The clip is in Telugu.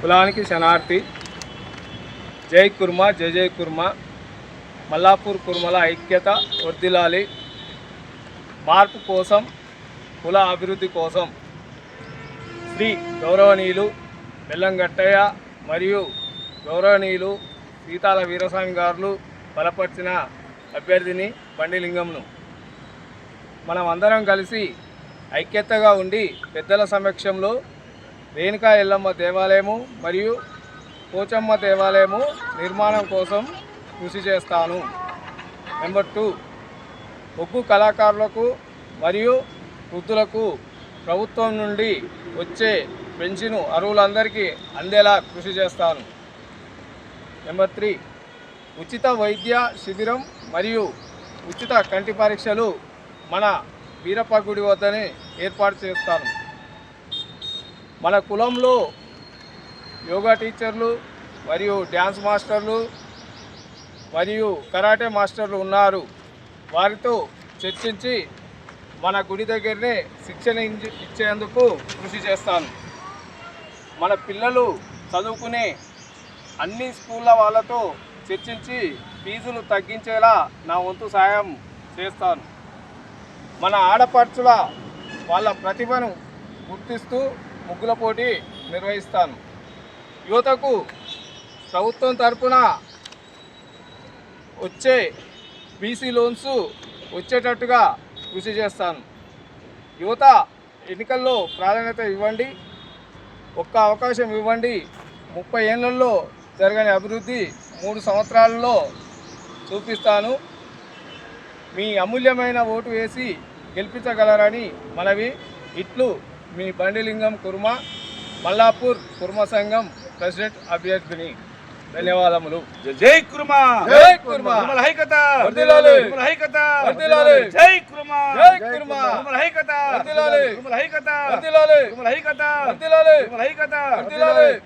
కులానికి శనార్థి జై కుర్మ జై జై కుర్మ. మల్లాపూర్ కుర్మల ఐక్యత వర్దిలాలి మార్పు కోసం కుల అభివృద్ధి కోసం శ్రీ గౌరవనీయులు బెల్లంగట్టయ్య మరియు గౌరవనీయులు సీతాల వీరస్వామి గారులు బలపరిచిన అభ్యర్థిని బండిలింగంను. మనం అందరం కలిసి ఐక్యతగా ఉండి పెద్దల సమక్షంలో రేణుకా ఎల్లమ్మ దేవాలయము మరియు పోచమ్మ దేవాలయము నిర్మాణం కోసం కృషి చేస్తాను. నెంబర్ టూ ఒగ్గు కళాకారులకు మరియు వృద్ధులకు ప్రభుత్వం నుండి వచ్చే పెన్షన్ అరువులందరికీ అందేలా కృషి చేస్తాను. నెంబర్ త్రీ ఉచిత వైద్య శిబిరం మరియు ఉచిత కంటి పరీక్షలు మన వీరప్ప గుడి వద్దనే ఏర్పాటు చేస్తాను. మన కులంలో యోగా టీచర్లు మరియు డ్యాన్స్ మాస్టర్లు మరియు కరాటే మాస్టర్లు ఉన్నారు. వారితో చర్చించి మన గుడి దగ్గరనే శిక్షణ ఇచ్చేందుకు కృషి చేస్తాను. మన పిల్లలు చదువుకునే అన్ని స్కూళ్ళ వాళ్ళతో చర్చించి ఫీజులు తగ్గించేలా నా వంతు సాయం చేస్తాను. మన ఆడపడుచుల వాళ్ళ ప్రతిభను గుర్తిస్తూ ముగ్గుల పోటీ నిర్వహిస్తాను. యువతకు ప్రభుత్వం తరపున వచ్చే బీసీ లోన్స్ వచ్చేటట్టుగా కృషి చేస్తాను. యువత ఎన్నికల్లో ప్రాధాన్యత ఇవ్వండి. ఒక్క అవకాశం ఇవ్వండి. ముప్పై ఏళ్ళల్లో జరగని అభివృద్ధి మూడు సంవత్సరాలలో చూపిస్తాను. మీ అమూల్యమైన ఓటు వేసి గెలిపించగలరని మనవి. ఇట్లు మీ బండిలింగం కుర్మ మల్లాపూర్ కుర్మ సంఘం ప్రెసిడెంట్ అభ్యర్థిని. ధన్యవాదములు. జై కుర్మా. జై కుర్మ. హైకత. హైకత. జై కుర్మా. జై కుర్మ. హైకత. హైకత. హైకత. హైకత.